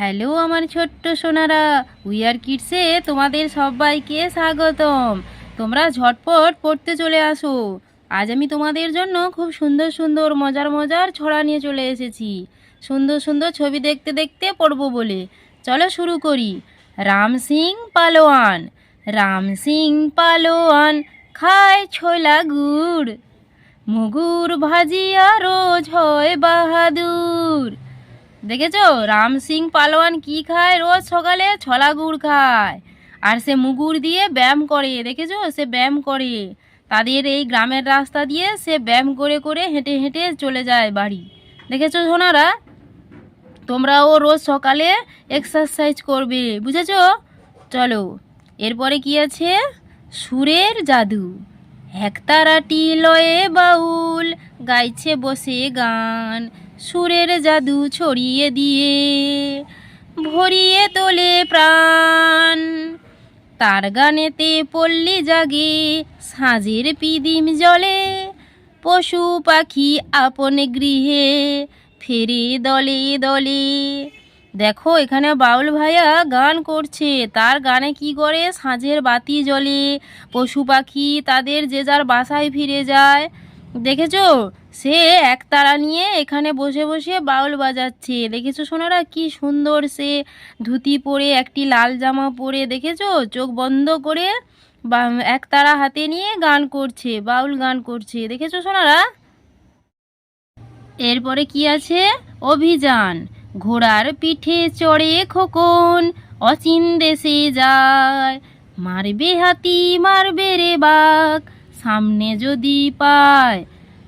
Hello আমার ছোট্ট Sonara. Wear কিডসে তোমাদের সবাইকে স্বাগতম। তোমরা ঝটপট পড়তে চলে আসো। আজ আমি তোমাদের জন্য খুব সুন্দর সুন্দর, মজার মজার ছড়া নিয়ে চলে এসেছি। সুন্দর সুন্দর ছবি দেখতে দেখতে পড়ব বলে। চলো শুরু করি। রাম সিং পালোয়ান। রাম সিং পালোয়ান, খায় ছোলা গুড়। মুগুর ভাজিয়া রোজ হয় বাহাদুর। দেখেছ? রাম সিং পালোয়ান কি খায়? রোজ সকালে ছলা গুড় খায়। আর সে মুগুর দিয়ে ব্যায়াম করে, দেখেছ? সে ব্যায়াম করে। তাদের এই গ্রামের রাস্তা দিয়ে সে ব্যায়াম করে করে হেঁটে হেঁটে চলে যায় বাড়ি। দেখেছ সোনারা? তোমরাও রোজ সকালে এক্সারসাইজ করবে, বুঝেছ? চলো, এরপরে কি আছে? সুরের জাদু। একতারাটি লয়ে বাউল গাইছে বসে গান। সুরের জাদু ছড়িয়ে দিয়ে ভরিয়ে তোলে প্রাণ। তার গানেতে পল্লী জাগে সাঁঝের পিদিম জলে। পশু পাখি আপন গৃহে ফেরে দলে দলে। দেখো, এখানে বাউল ভাইয়া গান করছে। তার গানে কি করে সাঁঝের বাতি জ্বলে? পশু পাখি তাদের যে যার বাসায় ফিরে যায়। দেখেছ? সে একতারা নিয়ে এখানে বসে বসে বাউল বাজাচ্ছে। দেখেছ সোনারা? কি সুন্দর সে ধুতি পরে, একটি লাল জামা পরে। দেখেছ? চোখ বন্ধ করে বা একতারা হাতে নিয়ে গান করছে, বাউল গান করছে। দেখেছ সোনারা? এরপরে কি আছে? অভিযান। ঘোড়ার পিঠে চড়ে খোকন, অচিন দেশে যায়। মারবে হাতি, মারবে রে বাঘ। সামনে যদি পায়।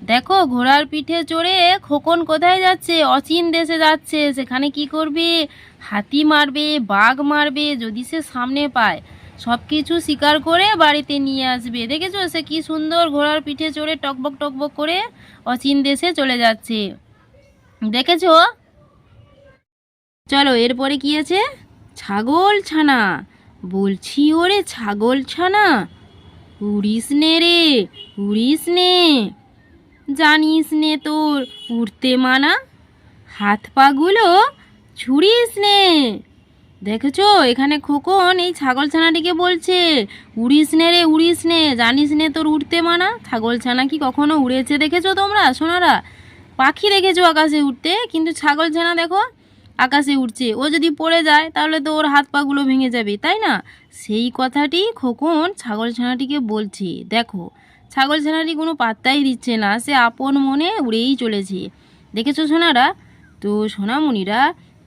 দেখো, ঘোড়ার পিঠে চড়ে খোকন কোথায় যাচ্ছে? অচিন দেশে যাচ্ছে। সেখানে কি করবে? হাতি মারবে, বাঘ মারবে, যদি সে সামনে পায়। সব কিছু স্বীকার করে বাড়িতে নিয়ে আসবে। দেখেছ? সে কি সুন্দর ঘোড়ার পিঠে চড়ে টকবক টকবক করে অচিন দেশে চলে যাচ্ছে। দেখেছ? চলো, এরপরে কি আছে? ছাগল ছানা বলছি ওরে ছাগল ছানা উড়িস নে রে, উড়িস নে। জানিস নে তোর উড়তে মানা? হাত পাগুলো ছুড়িস নে। দেখেছ, এখানে খোকন এই ছাগল ছানাটিকে বলছে, উড়িস নে রে, উড়িস নে। জানিস নে তোর উড়তে মানা? ছাগল ছানা কি কখনো উড়েছে দেখেছ তোমরা? সোনারা পাখি দেখেছ আকাশে উঠতে কিন্তু ছাগল ছানা দেখো আকাশে উঠছে ও যদি পড়ে যায়, তাহলে তো ওর হাত পাগুলো ভেঙে যাবে, তাই না? সেই কথাটি খোকন ছাগল ছানাটিকে বলছে। দেখো, ছাগল ছানাটি কোনো পাত্তাই দিচ্ছে না, সে আপন মনে উড়েই চলেছে। দেখেছ সোনারা? তো সোনামণিরা,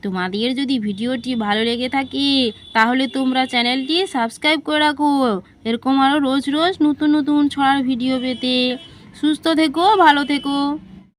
তোমাদের যদি ভিডিওটি ভালো লেগে থাকে, তাহলে তোমরা চ্যানেলটি সাবস্ক্রাইব করে রাখো। এরকম আরও রোজ রোজ নতুন নতুন ছড়ার ভিডিও পেতে। সুস্থ থেকো, ভালো থেকো।